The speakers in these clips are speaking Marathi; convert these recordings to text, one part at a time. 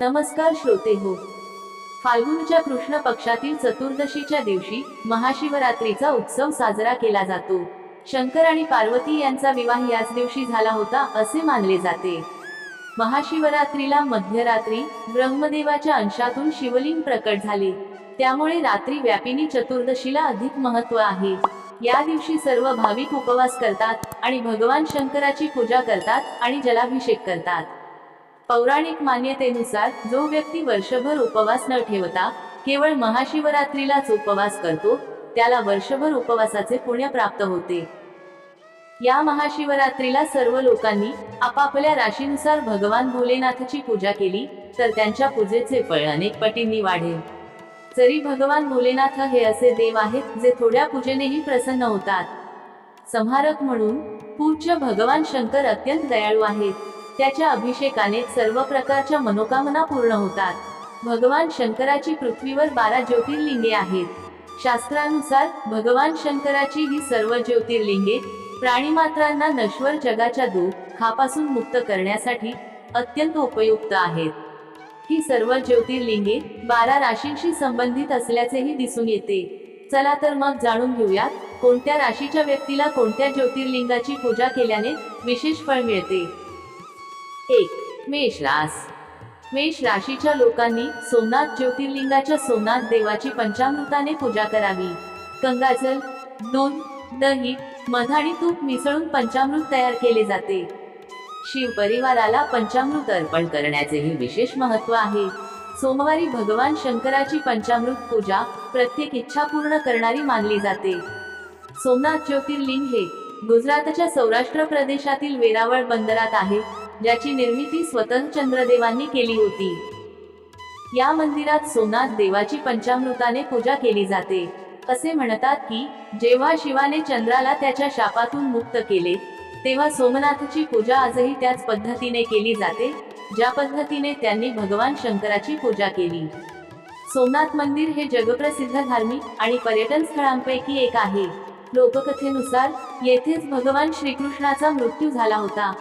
नमस्कार श्रोते हो. फाल्गुनच्या कृष्ण पक्षातील चतुर्दशीच्या दिवशी महाशिवरात्रीचा उत्सव साजरा केला जातो. शंकर आणि पार्वती यांचा विवाह याच दिवशी झाला होता असे मानले जाते. महाशिवरात्रीला मध्यरात्री ब्रह्मदेवाच्या अंशातून शिवलिंग प्रकट झाले. त्यामुळे रात्री व्यापिनी चतुर्दशीला अधिक महत्त्व आहे. या दिवशी सर्व भाविक उपवास करतात आणि भगवान शंकराची पूजा करतात आणि जलाभिषेक करतात. पौराणिक मान्यतेनुसार जो व्यक्ती वर्षभर उपवास न ठेवता केवळ महाशिवरात्रीलाच उपवास करतो त्याला वर्षभर उपवासाचे पुण्य प्राप्त होते. या महाशिवरात्रीला सर्व लोकांनी आपापल्या राशीनुसार भगवान भोलेनाथची पूजा केली तर त्यांच्या पूजेचे फळ अनेक पटींनी वाढेल. जरी भगवान भोलेनाथ हे असे देव आहेत जे थोड्या पूजेनेही प्रसन्न होतात. संहारक म्हणून पूज्य भगवान शंकर अत्यंत दयाळू आहेत. त्याच्या अभिषेकाने सर्व प्रकारच्या मनोकामना पूर्ण होतात. भगवान शंकराची पृथ्वीवर बारा ज्योतिर्लिंगे आहेत. शास्त्रानुसार भगवान शंकराची ही सर्व ज्योतिर्लिंगे प्राणीमात्रांना नश्वर जगाच्या दुःखापासून मुक्त करण्यासाठी अत्यंत उपयुक्त आहेत. ही सर्व ज्योतिर्लिंगे बारा राशींशी संबंधित असल्याचेही दिसून येते. चला तर मग जाणून घेऊयात कोणत्या राशीच्या व्यक्तीला कोणत्या ज्योतिर्लिंगाची पूजा केल्याने विशेष फळ मिळते? एक मेष रास. मेष राशीच्या लोकांनी सोमनाथ ज्योतिर्लिंगाच्या सोमनाथ देवाची पंचामृताने पूजा करावी. कंगाजल दोन दही मध आणि तूप मिसळून पंचामृत तयार केले जाते. शिव परिवाराला पंचामृत अर्पण करण्याचेही विशेष महत्त्व आहे. सोमवारी भगवान शंकराची पंचामृत पूजा प्रत्येक इच्छा पूर्ण करणारी मानली जाते. सोमनाथ ज्योतिर्लिंग हे गुजरातच्या सौराष्ट्र प्रदेशातील वेरावळ बंदरात आहे. ज्याची निर्मिती स्वतः चंद्रदेवांनी केली होती. या मंदिरात सोमनाथ देवाची पंचामृताने पूजा केली जाते. असे म्हणतात की जेव्हा शिवाने चंद्राला त्याच्या शापातून मुक्त केले तेव्हा सोमनाथची पूजा आजही त्याच पद्धतीने केली जाते ज्या पद्धतीने त्यांनी भगवान शंकराची पूजा केली. सोमनाथ मंदिर हे जगप्रसिद्ध धार्मिक आणि पर्यटन स्थळांपैकी एक आहे. लोककथेनुसार येथेच भगवान श्रीकृष्णाचा मृत्यू झाला होता.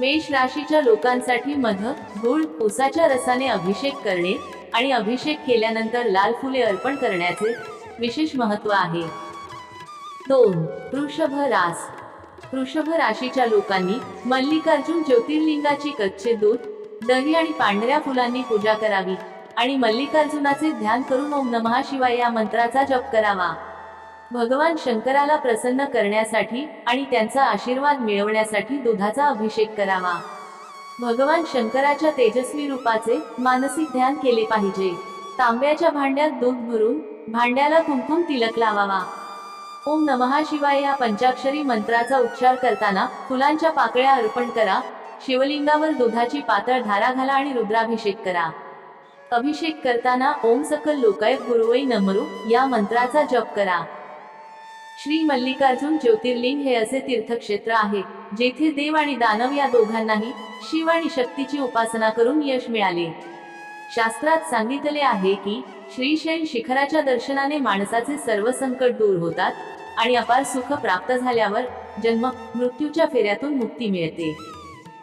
मेष राशीच्या लोकांसाठी मध गुळ उसाच्या रसाने अभिषेक करणे आणि अभिषेक केल्यानंतर लाल फुले अर्पण करण्याचे विशेष महत्त्व आहे. दोन वृषभ रास. वृषभ राशीच्या लोकांनी मल्लिकार्जुन ज्योतिर्लिंगाची कच्चे दूध दही आणि पांढऱ्या फुलांनी पूजा करावी आणि मल्लिकार्जुनाचे ध्यान करून ओम नमः शिवाय या मंत्राचा जप करावा. भगवान शंकराला प्रसन्न करण्यासाठी आणि त्यांचा आशीर्वाद मिळवण्यासाठी दुधाचा अभिषेक करावा. भगवान शंकराच्या तेजस्वी रूपाचे मानसिक ध्यान केले पाहिजे. तांब्याच्या भांड्यात दूध भरून भांड्याला कुंकुम तिलक लावावा. ओम नमहा शिवाय या पंचाक्षरी मंत्राचा उच्चार करताना फुलांच्या पाकळ्या अर्पण करा. शिवलिंगावर दुधाची पातळ धारा घाला आणि रुद्राभिषेक करा. अभिषेक करताना ओम सकल लोकाय गुरुवई नमरू या मंत्राचा जप करा. श्री मल्लिकार्जुन ज्योतिर्लिंग हे असे तीर्थक्षेत्र आहे जेथे देव आणि दानव या दोघांनाही शिव आणि शक्तीची उपासना करून यश मिळाले. शास्त्रात सांगितले आहे की श्रीशैल शिखराच्या दर्शनाने माणसाचे सर्व संकट दूर होतात आणि अपार सुख प्राप्त झाल्यावर जन्म मृत्यूच्या फेऱ्यातून मुक्ती मिळते.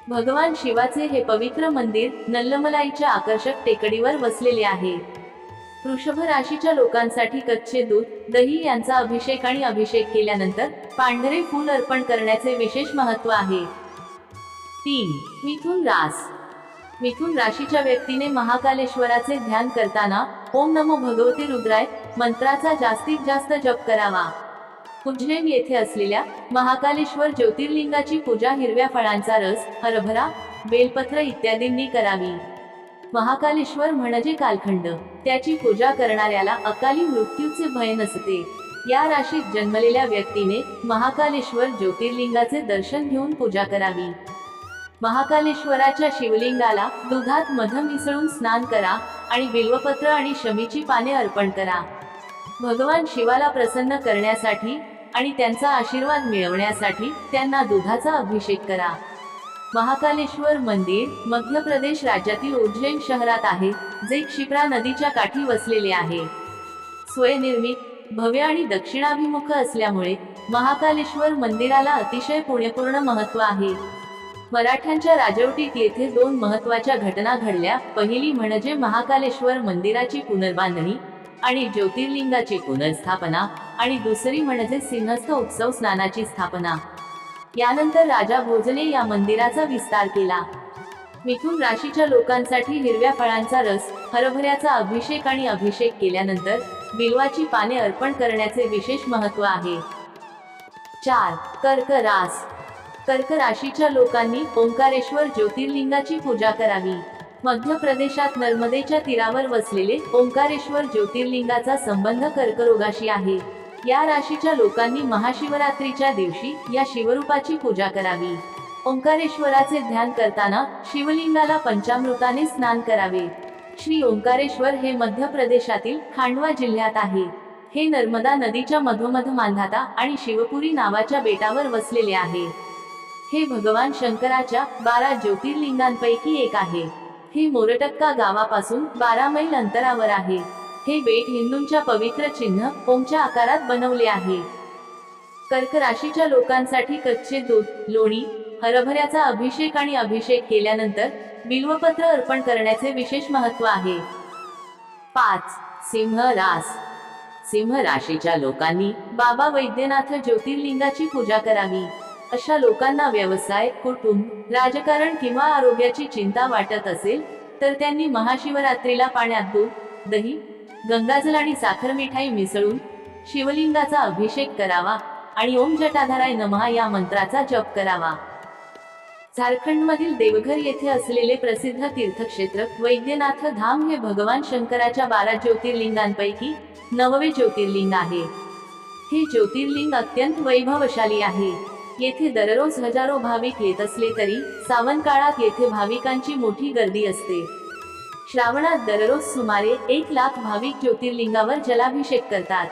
भगवान शिवाचे हे पवित्र मंदिर नल्लमलाईच्या आकर्षक टेकडीवर वसलेले आहे. वृषभ राशीच्या लोकांसाठी कच्चे दूध दही यांचा अभिषेक आणि अभिषेक केल्यानंतर पांढरे फूल अर्पण करण्याचे विशेष महत्त्व आहे. तीन मिथुन रास. मिथुन राशीच्या व्यक्तीने महाकालेश्वराचे ध्यान करताना ओम नमो भगवते रुद्राय मंत्राचा जास्तीत जास्त जप करावा. उज्जैन येथे असलेल्या महाकालेश्वर ज्योतिर्लिंगाची पूजा हिरव्या फळांचा रस हरभरा बेलपत्र इत्यादींनी करावी. महाकालेश्वर म्हणजे कालखंड. त्याची पूजा करणाऱ्याला अकाली मृत्यूचे भय नसते. या राशीत जन्मलेल्या व्यक्तीने महाकालेश्वर ज्योतिर्लिंगाचे दर्शन घेऊन पूजा करावी. महाकालेश्वराच्या शिवलिंगाला दुधात मध मिसळून स्नान करा आणि बिल्वपत्र आणि शमीची पाने अर्पण करा. भगवान शिवाला प्रसन्न करण्यासाठी आणि त्यांचा आशीर्वाद मिळवण्यासाठी त्यांना दुधाचा अभिषेक करा. महाकालेश्वर मंदिर मध्य प्रदेश राज्यातील उज्जैन शहरात आहे जे क्षिप्रा नदीच्या काठी वसलेले आहे. स्वयंनिर्मित भव्य आणि दक्षिणाभिमुख असल्यामुळे महाकालेश्वर मंदिराला अतिशय पुण्यपूर्ण महत्त्व आहे. मराठ्यांच्या राजवटीत येथे दोन महत्त्वाच्या घटना घडल्या पहिली म्हणजे महाकालेश्वर मंदिराची पुनर्बांधणी आणि ज्योतिर्लिंगाची पुनर्स्थापना आणि दुसरी म्हणजे सिंहस्थ उत्सव स्नानाची स्थापना. यानंतर राजा भोजने या मंदिराचा विस्तार केला. मिथुन राशीच्या लोकांसाठी हिरव्या फळांचा रस हरभऱ्याचा अभिषेक आणि अभिषेक केल्यानंतर बिल्वाची पाने अर्पण करण्याचे विशेष महत्त्व आहे. चार कर्क रास. कर्क राशीच्या लोकांनी ओंकारेश्वर ज्योतिर्लिंगाची पूजा करावी. मध्य प्रदेशात नर्मदेच्या तीरावर वसलेले ओंकारेश्वर ज्योतिर्लिंगाचा संबंध कर्करोगाशी आहे. या राशीच्या लोकांनी महाशिवरात्रीच्या दिवशी या शिवरूपाची पूजा करावी. ओंकारेश्वराचे ध्यान करताना शिवलिंगाला पंचामृताने स्नान करावे. श्री ओंकारेश्वर हे मध्य प्रदेशातील खांडवा जिल्ह्यात आहे. हे नर्मदा नदीच्या मधोमध मांधाता आणि शिवपुरी नावाच्या बेटावर वसलेले आहे. हे भगवान शंकराच्या बारा ज्योतिर्लिंगांपैकी एक आहे. हे मोरटक्का गावापासून बारा मैल अंतरावर आहे. हे बेट हिंदूंच्या पवित्र चिन्ह ओमच्या आकारात बनवले आहे. कर्क राशीच्या लोकांसाठी कच्चे दूध लोणी हरभऱ्याचा अभिषेक आणि अभिषेक केल्यानंतर बिल्वपत्र अर्पण करण्याचे विशेष महत्त्व आहे. पाच सिंह रास. सिंह राशीच्या लोकांनी बाबा वैद्यनाथ ज्योतिर्लिंगाची पूजा करावी. अशा लोकांना व्यवसाय कुटुंब राजकारण किंवा आरोग्याची चिंता वाटत असेल तर त्यांनी महाशिवरात्रीला पाण्यात दूध दही गंगाजल आणि साखर मिठाई मिसळून शिवलिंगाचा अभिषेक करावा आणि ओम जटाधाराय नमहा या मंत्राचा जप करावा. झारखंडमधील देवघर येथे असलेले प्रसिद्ध तीर्थक्षेत्र वैद्यनाथ धाम हे भगवान शंकराच्या बारा ज्योतिर्लिंगांपैकी नववे ज्योतिर्लिंग आहे. हे ज्योतिर्लिंग अत्यंत वैभवशाली आहे. येथे दररोज हजारो भाविक येत असले तरी सावन काळात येथे भाविकांची मोठी गर्दी असते. श्रावणात दररोज सुमारे एक लाख भाविक ज्योतिर्लिंगावर जलाभिषेक करतात.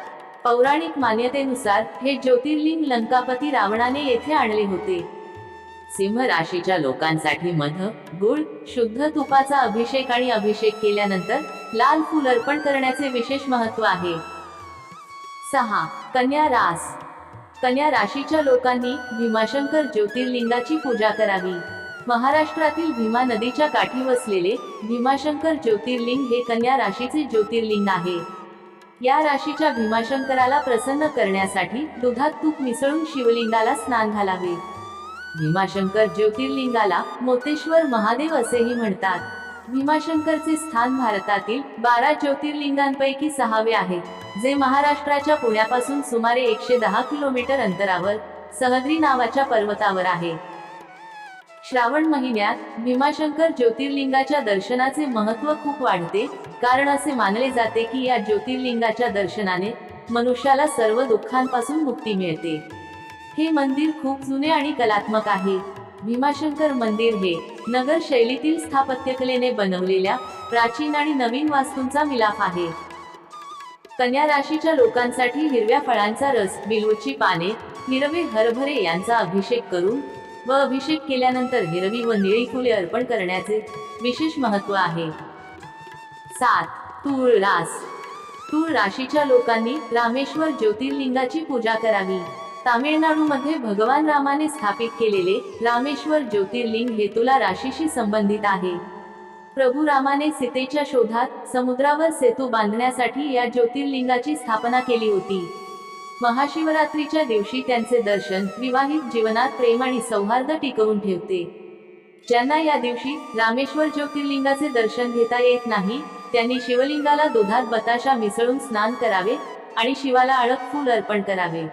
पौराणिक मान्यतेनुसार हे ज्योतिर्लिंग लंकापती रावणाने येथे आणले होते. सिंह राशीच्या लोकांसाठी मध गुळ शुद्ध तुपाचा अभिषेक आणि अभिषेक केल्यानंतर लाल फूल अर्पण करण्याचे विशेष महत्त्व आहे. सहा कन्या रास. कन्या राशीच्या लोकांनी भीमाशंकर ज्योतिर्लिंगाची पूजा करावी. महाराष्ट्रातील भीमा नदीच्या काठी वसलेले भीमाशंकर ज्योतिर्लिंग हे कन्या राशीचे ज्योतिर्लिंग आहे. या राशीच्या भीमाशंकराला प्रसन्न करण्यासाठी दुधात तूप मिसळून शिवलिंगाला स्नान घालावे. भीमाशंकर ज्योतिर्लिंगाला मोतेश्वर महादेव असेही म्हणतात. भीमाशंकरचे स्थान भारतातील बारा ज्योतिर्लिंगांपैकी सहावे आहे जे महाराष्ट्राच्या पुण्यापासून सुमारे एकशे दहा किलोमीटर अंतरावर सहद्री नावाच्या पर्वतावर आहे. श्रावण महिन्यात भीमाशंकर ज्योतिर्लिंगाच्या दर्शनाचे महत्त्व खूप वाढते कारण असे मानले जाते की या ज्योतिर्लिंगाच्या दर्शनाने मनुष्याला सर्व दुःखांपासून मुक्ती मिळते. हे मंदिर खूप जुने आणि कलात्मक आहे. भीमाशंकर मंदिर हे नगर शैलीतील स्थापत्यकलेने बनवलेल्या प्राचीन आणि नवीन वास्तूंचा मिलाफ आहे. कन्या राशीच्या लोकांसाठी हिरव्या फळांचा रस बिलूची पाने हिरवे हरभरे यांचा अभिषेक करून व अभिषेक केल्यानंतर हिरवी व निळी फुले अर्पण करण्याचे विशेष महत्त्व आहे. सात. तूळ रास. तूळ राशीच्या लोकांनी रामेश्वर ज्योतिर्लिंगाची पूजा करावी. तामिळनाडूमध्ये भगवान रामाने स्थापित केलेले रामेश्वर ज्योतिर्लिंग हे तुला राशीशी संबंधित आहे. प्रभू रामाने सीतेच्या शोधात समुद्रावर सेतू बांधण्यासाठी या ज्योतिर्लिंगाची स्थापना केली होती. महाशिवरात्रीच्या दिवशी त्यांचे दर्शन विवाहित जीवनात प्रेम आणि सौहार्द टिकवून ठेवते. ज्यांना या दिवशी रामेश्वर ज्योतिर्लिंगाचे दर्शन घेता येत नाही त्यांनी शिवलिंगाला दुधात बताशा मिसळून स्नान करावे आणि शिवाला अळक फूल अर्पण करावे.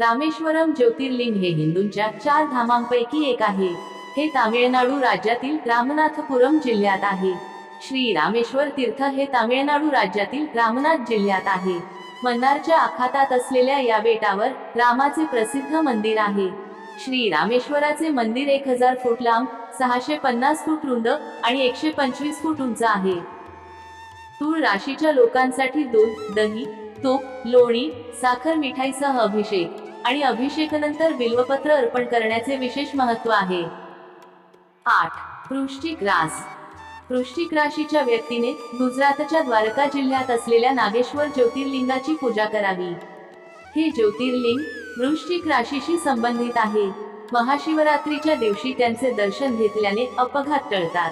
रामेश्वरम ज्योतिर्लिंग हे हिंदूंच्या चार धामांपैकी एक आहे. हे तामिळनाडू राज्यातील रामनाथपुरम जिल्ह्यात आहे. श्री रामेश्वर तीर्थ हे तामिळनाडू राज्यातील रामनाथ जिल्ह्यात आहे. मन्नारच्या आखातात असलेल्या या बेटावर रामाचे प्रसिद्ध मंदिर आहे. श्री रामेश्वराचे मंदिर एक हजार फूट लांब सहाशे पन्नास फूट रुंद आणि एकशे पंचवीस फूट उंच आहे. तूळ राशीच्या लोकांसाठी दूध दही तूप लोणी साखर मिठाईसह अभिषेक आणि अभिषेकानंतर बिल्वपत्र अर्पण करण्याचे विशेष महत्त्व आहे. आठ. वृष्टिक रास. वृश्चिक राशीच्या व्यक्तीने गुजरातच्या द्वारका जिल्ह्यात असलेल्या नागेश्वर ज्योतिर्लिंगाची पूजा करावी. हे ज्योतिर्लिंग वृश्चिक राशीशी संबंधित आहे. महाशिवरात्रीच्या दिवशी त्यांचे दर्शन घेतल्याने अपघात टळतात.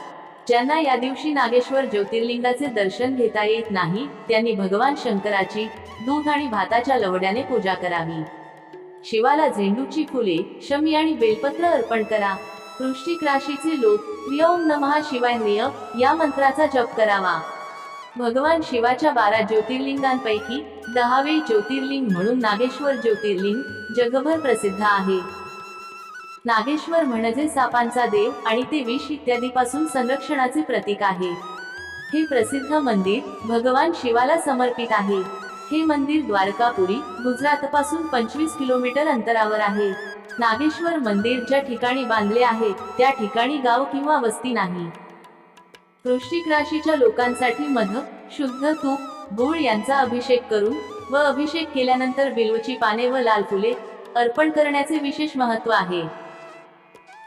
ज्यांना या दिवशी नागेश्वर ज्योतिर्लिंगाचे दर्शन घेता येत नाही त्यांनी भगवान शंकराची दूध आणि भाताच्या लवड्याने पूजा करावी. शिवाला झेंडूची फुले शमी आणि बेलपत्र अर्पण करा. वृश्चिक राशीचे लोक प्रियम नमहा शिवाय ह्रिय या मंत्राचा जप करावा. भगवान शिवाच्या बारा ज्योतिर्लिंगांपैकी दहावे ज्योतिर्लिंग म्हणून नागेश्वर ज्योतिर्लिंग जगभर प्रसिद्ध आहे. नागेश्वर म्हणजे सापांचा देव आणि ते विष इत्यादीपासून संरक्षणाचे प्रतीक आहे. हे प्रसिद्ध मंदिर भगवान शिवाला समर्पित आहे. हे मंदिर द्वारकापुरी गुजरातपासून पंचवीस किलोमीटर अंतरावर आहे. नागेश्वर मंदिर ज्या ठिकाणी बांधले आहे त्या ठिकाणी गाव किंवा वस्ती नाही. वृश्चिक राशीच्या लोकांसाठी मध शुद्ध तूप गुळ यांचा अभिषेक करून व अभिषेक केल्यानंतर बिलूची पाने व लाल फुले अर्पण करण्याचे विशेष महत्त्व आहे.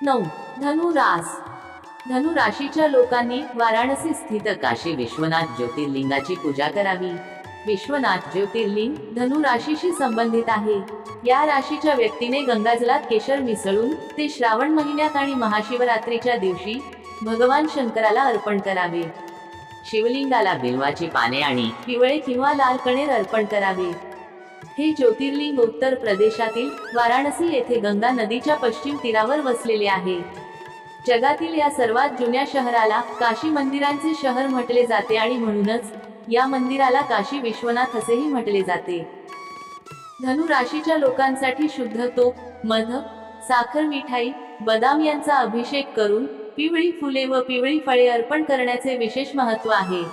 नऊ. धनुरास धनु राशीच्या लोकांनी वाराणसी स्थित काशी विश्वनाथ ज्योतिर्लिंगाची पूजा करावी. विश्वनाथ ज्योतिर्लिंग धनु राशीशी संबंधित आहे. या राशीच्या व्यक्तीने गंगाजलात केशर मिसळून ते श्रावण महिन्यात आणि महाशिवरात्रीच्या दिवशी भगवान शंकराला अर्पण करावे. शिवलिंगाला बिल्वाची पाने आणि पिवळे किंवा लाल कणेर अर्पण करावे. हे ज्योतिर्लिंग उत्तर प्रदेशातील वाराणसी येथे गंगा नदीच्या पश्चिम तीरावर वसलेले आहे. जगातील या सर्वात जुन्या शहराला काशी मंदिरांचे शहर म्हटले जाते आणि म्हणूनच या मंदिराला काशी विश्वनाथ असेही म्हटले जाते. धनु राशीच्या लोकांसाठी शुद्ध तोप मध साखर मिठाई बदाम यांचा अभिषेक करून पिवळी फुले व पिवळी फळे अर्पण करण्याचे विशेष महत्त्व आहे.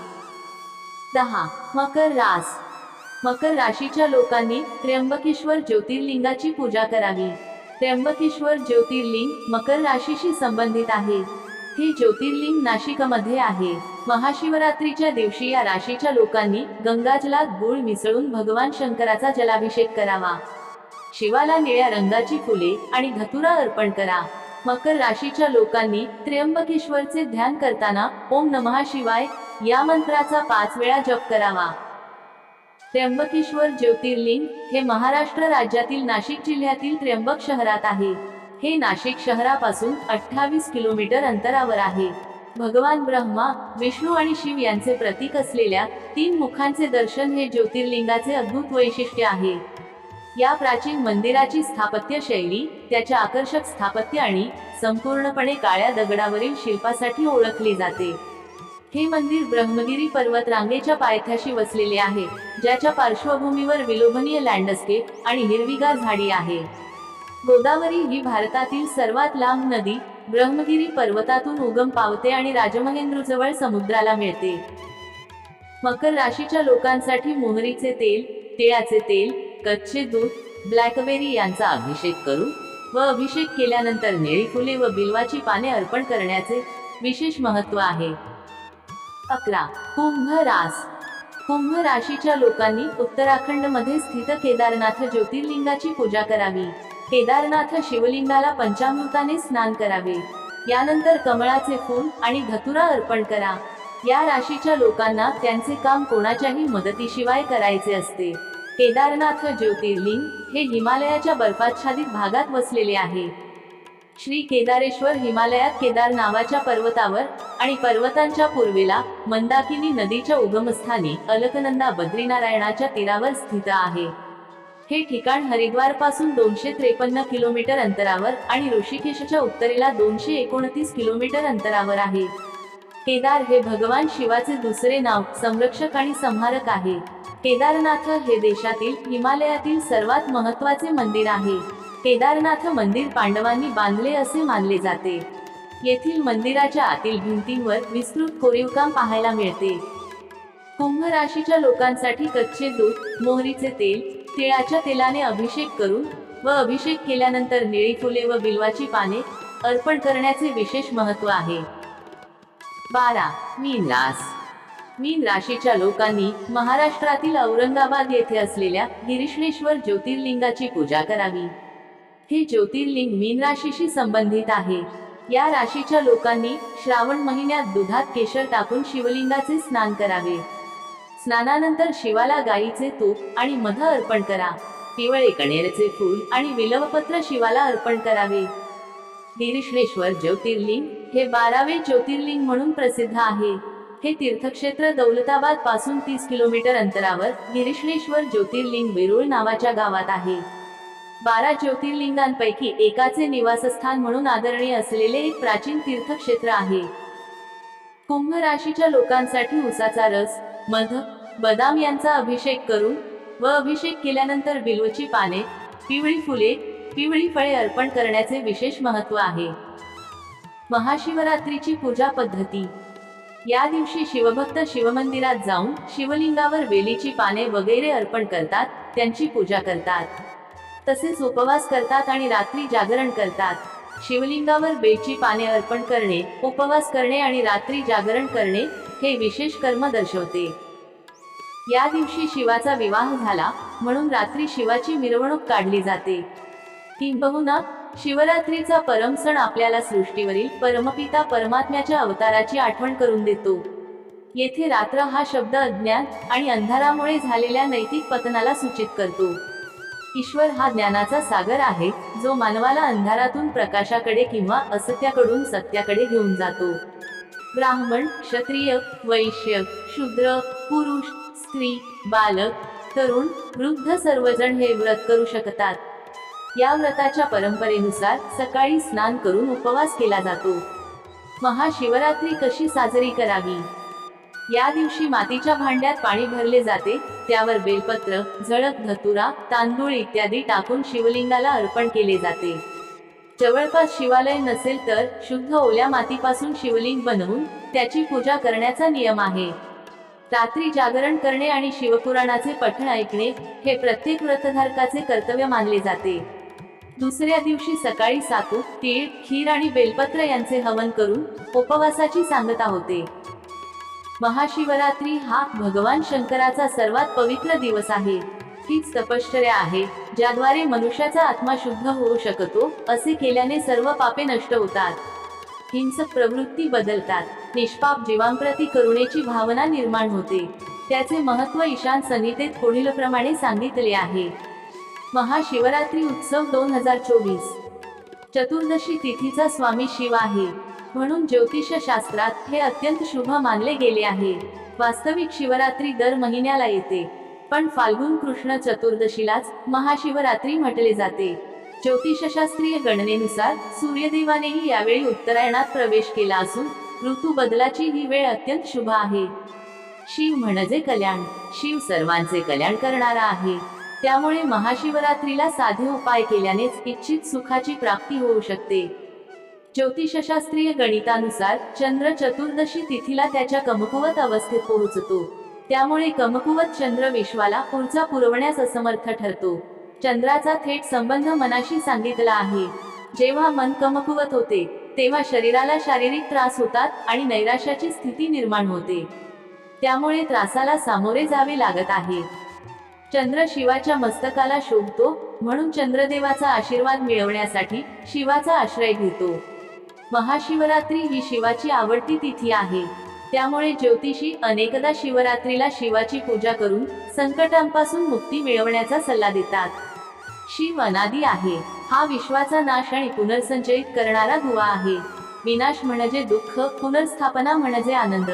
दहा. मकर रास. मकर राशीच्या लोकांनी त्र्यंबकेश्वर ज्योतिर्लिंगाची पूजा करावी. त्र्यंबकेश्वर ज्योतिर्लिंग मकर राशीशी संबंधित आहे. हे ज्योतिर्लिंग नाशिकमध्ये आहे. महाशिवरात्रीच्या दिवशी या राशीच्या लोकांनी गंगाजलात गुळ मिसळून भगवान शंकराचा जलाभिषेक करावा. शिवाला निळ्या रंगाची फुले आणि धतुरा अर्पण करा. मकर राशीच्या लोकांनी त्र्यंबकेश्वरचे ध्यान करताना ओम नमः शिवाय या मंत्राचा पाच वेळा जप करावा. त्र्यंबकेश्वर ज्योतिर्लिंग हे महाराष्ट्र राज्यातील नाशिक जिल्ह्यातील त्र्यंबक शहरात आहे. हे नाशिक शहरापासून अठ्ठावीस किलोमीटर अंतरावर आहे. भगवान ब्रह्मा विष्णू आणि शिव यांचे प्रतीक असलेल्या तीन मुखांचे दर्शन हे ज्योतिर्लिंगाचे अद्भुत वैशिष्ट्य आहे. या प्राचीन मंदिराची स्थापत्य शैली त्याच्या आकर्षक स्थापत्य आणि संपूर्णपणे काळ्या दगडावरील शिल्पासाठी ओळखली जाते. हे मंदिर ब्रह्मगिरी पर्वत रांगेच्या पायथ्याशी वसलेले आहे ज्याच्या पार्श्वभूमीवर विलोभनीय लँडस्केप आणि हिरवीगार झाडी आहे. गोदावरी ही भारतातील सर्वात लांब नदी ब्रह्मगिरी पर्वतातून उगम पावते आणि राजमहेंद्रूजवळ समुद्राला मिळते. मकर राशीच्या लोकांसाठी मोहरीचे तेल तिळाचे तेल कच्चे दूध ब्लॅकबेरी यांचा अभिषेक करू व अभिषेक केल्यानंतर निळी फुले व बिल्वाची पाने अर्पण करण्याचे विशेष महत्त्व आहे. अकरा. कुंभ रास. कुंभ राशीच्या लोकांनी उत्तराखंडमध्ये स्थित केदारनाथ ज्योतिर्लिंगाची पूजा करावी. केदारनाथ शिवलिंगाला पंचामृताने स्नान करावे. यानंतर कमळाचे फूल आणि धतुरा अर्पण करा. या राशीच्या लोकांना त्यांचे काम कोणाच्याही मदतीशिवाय करायचे असते. केदारनाथ ज्योतिर्लिंग हे हिमालयाच्या बर्फाच्छादित भागात वसलेले आहे. श्री केदारेश्वर हिमालयात केदार नावाच्या पर्वतावर आणि पर्वतांच्या पूर्वेला मंदाकिनी नदीच्या उगमस्थानी अलकनंदा बद्रीनारायणाच्या तीरावर स्थित आहे. हे ठिकाण हरिद्वारपासून दोनशे त्रेपन्न किलोमीटर अंतरावर आणि ऋषिकेशच्या उत्तरेला दोनशे एकोणतीस किलोमीटर अंतरावर आहे. केदार हे भगवान शिवाचे दुसरे नाव संरक्षक आणि संहारक आहे. केदारनाथ हे देशातील हिमालयातील सर्वात महत्त्वाचे मंदिर आहे. केदारनाथ मंदिर पांडवांनी बांधले असे मानले जाते. येथील मंदिराच्या आतील भिंतींवर विस्तृत कोरीवकाम पाहायला मिळते. कुंभ राशीच्या लोकांसाठी कच्चे दूध मोहरीचे तेल तिळाच्या तेलाने अभिषेक करून व अभिषेक केल्यानंतर निळी फुले व बिल्वाची पाने अर्पण करण्याचे विशेष महत्त्व आहे. बारा. मीन रास. मीन राशीच्या लोकांनी महाराष्ट्रातील औरंगाबाद येथे असलेल्या गिरीश्वेश्वर ज्योतिर्लिंगाची पूजा करावी. हे ज्योतिर्लिंग मीन राशीशी संबंधित आहे. या राशीच्या लोकांनी श्रावण महिन्यात दुधात केशर टाकून शिवलिंगाचे स्नान करावे. स्नानानंतर शिवाला गाईचे तूप आणि मध अर्पण करा. पिवळे कणेरचे फूल आणि विलवपत्र शिवाला अर्पण करावे. गिरीश्वेश्वर ज्योतिर्लिंग हे बारावे ज्योतिर्लिंग म्हणून प्रसिद्ध आहे. हे तीर्थक्षेत्र दौलताबादपासून तीस किलोमीटर अंतरावर गिरिश्लेश्वर ज्योतिर्लिंग वेरूळ नावाच्या गावात आहे. बारा ज्योतिर्लिंगांपैकी एकाचे निवासस्थान म्हणून आदरणीय असलेले एक प्राचीन तीर्थक्षेत्र आहे. कुंभ राशीच्या लोकांसाठी उसाचा रस मध बदाम यांचा अभिषेक करून व अभिषेक केल्यानंतर बिल्वची पाने पिवळी फुले पिवळी फळे अर्पण करण्याचे विशेष महत्त्व आहे. महाशिवरात्रीची पूजा पद्धती. या दिवशी शिवभक्त शिवमंदिरात जाऊन शिवलिंगावर वेलीची पाने वगैरे अर्पण करतात त्यांची पूजा करतात. तसेच उपवास करतात आणि रात्री जागरण करतात. शिवलिंगावर बेलची पाने अर्पण करणे उपवास करणे आणि रात्री जागरण करणे हे विशेष कर्म दर्शवते. या दिवशी शिवाचा विवाह झाला म्हणून रात्री शिवाची मिरवणूक काढली जाते. किंबहुना शिवरात्रीचा परम सण आपल्याला सृष्टीवरील परमपिता परमात्म्याच्या अवताराची आठवण करून देतो. येथे रात्र हा शब्द अज्ञान आणि अंधारामुळे झालेल्या नैतिक पतनाला सूचित करतो. ईश्वर हा ज्ञानाचा सागर आहे जो मानवाला अंधारातून प्रकाशाकडे किंवा असत्याकडून सत्याकडे घेऊन जातो. ब्राह्मण क्षत्रिय वैश्य शूद्र पुरुष स्त्री बालक तरुण वृद्ध सर्वजण हे व्रत करू शकतात. या व्रताच्या परंपरेनुसार सकाळी स्नान करून उपवास केला जातो. महाशिवरात्री कशी साजरी करावी? या दिवशी मातीच्या भांड्यात पाणी भरले जाते त्यावर बेलपत्र झळक धतुरा तांदूळ इत्यादी टाकून शिवलिंगाला अर्पण केले जाते. जवळपास शिवालय नसेल तर शुद्ध ओल्या मातीपासून शिवलिंग बनवून त्याची पूजा करण्याचा नियम आहे. रात्री जागरण करणे आणि शिवपुराणाचे पठण ऐकणे हे प्रत्येक व्रतधारकाचे कर्तव्य मानले जाते. दुसऱ्या दिवशी सकाळी सातू तीळ खीर आणि बेलपत्र यांचे हवन करून उपवासाची सांगता होते. महाशिवरात्री हा भगवान शंकराचा सर्वात पवित्र दिवस आहे. हीच तपश्चर्या आहे ज्याद्वारे मनुष्याचा आत्मा शुद्ध होऊ शकतो असे केल्याने सर्व पापे नष्ट होतात. हिंसक प्रवृत्ती बदलतात. निष्पाप जीवांप्रती करुणेची भावना निर्माण होते. त्याचे महत्त्व ईशान संहितेत पुढीलप्रमाणे सांगितले आहे. महाशिवरात्री उत्सव दोन हजार चोवीस. चतुर्दशी तिथीचा स्वामी शिव आहे. म्हणून ज्योतिष शास्त्रात हे अत्यंत शुभ मानले गेले आहे. वास्तविक शिवरात्री दर महिन्याला येते. पण फाल्गुन कृष्ण चतुर्दशीलाच महाशिवरात्री म्हटले जाते. ज्योतिषशास्त्रीय गणनेनुसार सूर्यदेवानेही यावेळी उत्तरायणात प्रवेश केला असून ऋतू बदलाची ही वेळ अत्यंत शुभ आहे. शिव म्हणजे कल्याण शिव सर्वांचे कल्याण करणारा आहे. त्यामुळे महाशिवरात्रीला साधे उपाय केल्यानेच इच्छित सुखाची प्राप्ती होऊ शकते. ज्योतिषशास्त्रीय गणितानुसार चंद्र चतुर्दशी तिथीला त्याच्या कमकुवत अवस्थेत पोहोचतो. त्यामुळे कमकुवत चंद्र विश्वाला ऊर्जा पुरवण्यास असमर्थ ठरतो. चंद्राचा थेट संबंध मनाशी सांगितला आहे. जेव्हा मन कमकुवत होते तेव्हा शरीराला शारीरिक त्रास होतात आणि नैराश्याची स्थिती निर्माण होते. त्यामुळे त्रासाला सामोरे जावे लागत आहे. चंद्र शिवाच्या मस्तकाला शोभतो म्हणून चंद्रदेवाचा आशीर्वाद मिळवण्यासाठी शिवाचा आश्रय घेतो. महाशिवरात्री ही शिवाची आवडती तिथी आहे. त्यामुळे ज्योतिषी अनेकदा शिवरात्रीला शिवाची पूजा करून संकटांपासून मुक्ती मिळवण्याचा सल्ला देतात. शिव अनादी आहे. हा विश्वाचा नाश आणि पुनर्संचयित करणारा दुवा आहे. विनाश म्हणजे दुःख पुनर्स्थापना म्हणजे आनंद.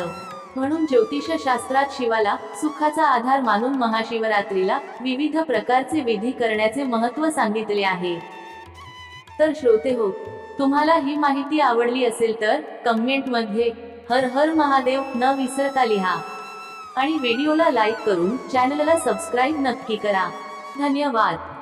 म्हणून ज्योतिष शास्त्रात शिवाला सुखाचा आधार मानून महाशिवरात्रीला विविध प्रकारचे विधी करण्याचे महत्त्व सांगितले आहे. तर श्रोते हो तुम्हाला ही माहिती आवडली असेल तर कमेंटमध्ये हर हर महादेव न विसरता लिहा. आणि व्हिडिओला लाईक करून चॅनलला सबस्क्राईब नक्की करा. धन्यवाद.